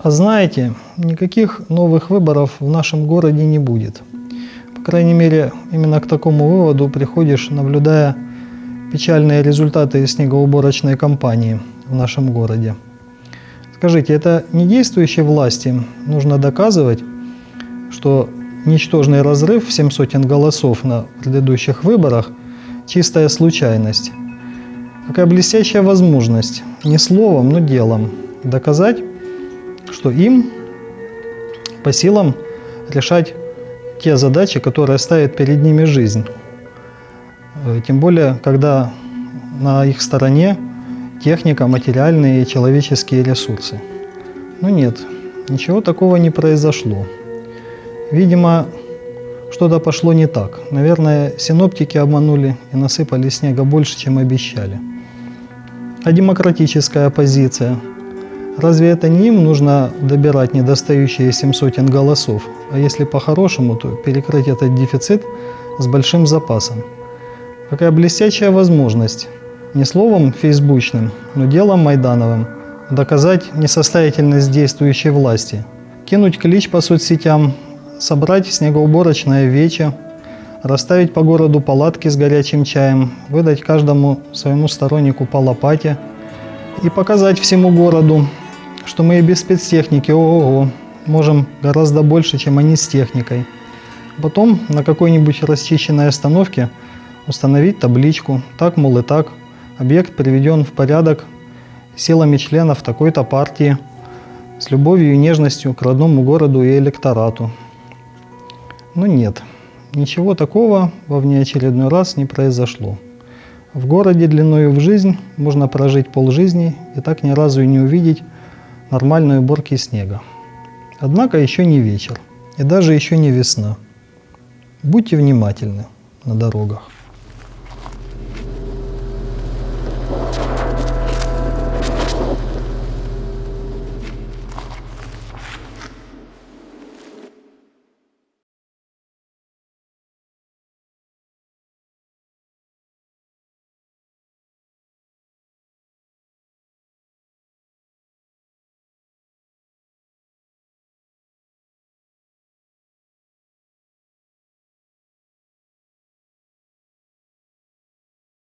А знаете, никаких новых выборов в нашем городе не будет. По крайней мере, именно к такому выводу приходишь, наблюдая печальные результаты снегоуборочной кампании в нашем городе. Скажите, это не действующей власти нужно доказывать, что ничтожный разрыв в 7 сотен голосов на предыдущих выборах – чистая случайность. Какая блестящая возможность не словом, но делом доказать, что им по силам решать те задачи, которые ставит перед ними жизнь. Э, Тем более, когда на их стороне техника, материальные и человеческие ресурсы. Но нет, ничего такого не произошло. Видимо, что-то пошло не так. Наверное, синоптики обманули и насыпали снега больше, чем обещали. А демократическая оппозиция? Разве это не им нужно добирать недостающие 7 сотен голосов? А если по-хорошему, то перекрыть этот дефицит с большим запасом. Какая блестящая возможность, не словом фейсбучным, но делом Майдановым, доказать несостоятельность действующей власти, кинуть клич по соцсетям, собрать снегоуборочное вече, расставить по городу палатки с горячим чаем, выдать каждому своему стороннику по лопате. И показать всему городу, что мы и без спецтехники, ого-го, можем гораздо больше, чем они с техникой. Потом на какой-нибудь расчищенной остановке установить табличку, так, мол, и так, объект приведен в порядок силами членов такой-то партии, с любовью и нежностью к родному городу и электорату. Но нет, ничего такого во внеочередной раз не произошло. В городе длиною в жизнь можно прожить полжизни и так ни разу и не увидеть нормальной уборки снега. Однако еще не вечер и даже еще не весна. Будьте внимательны на дорогах.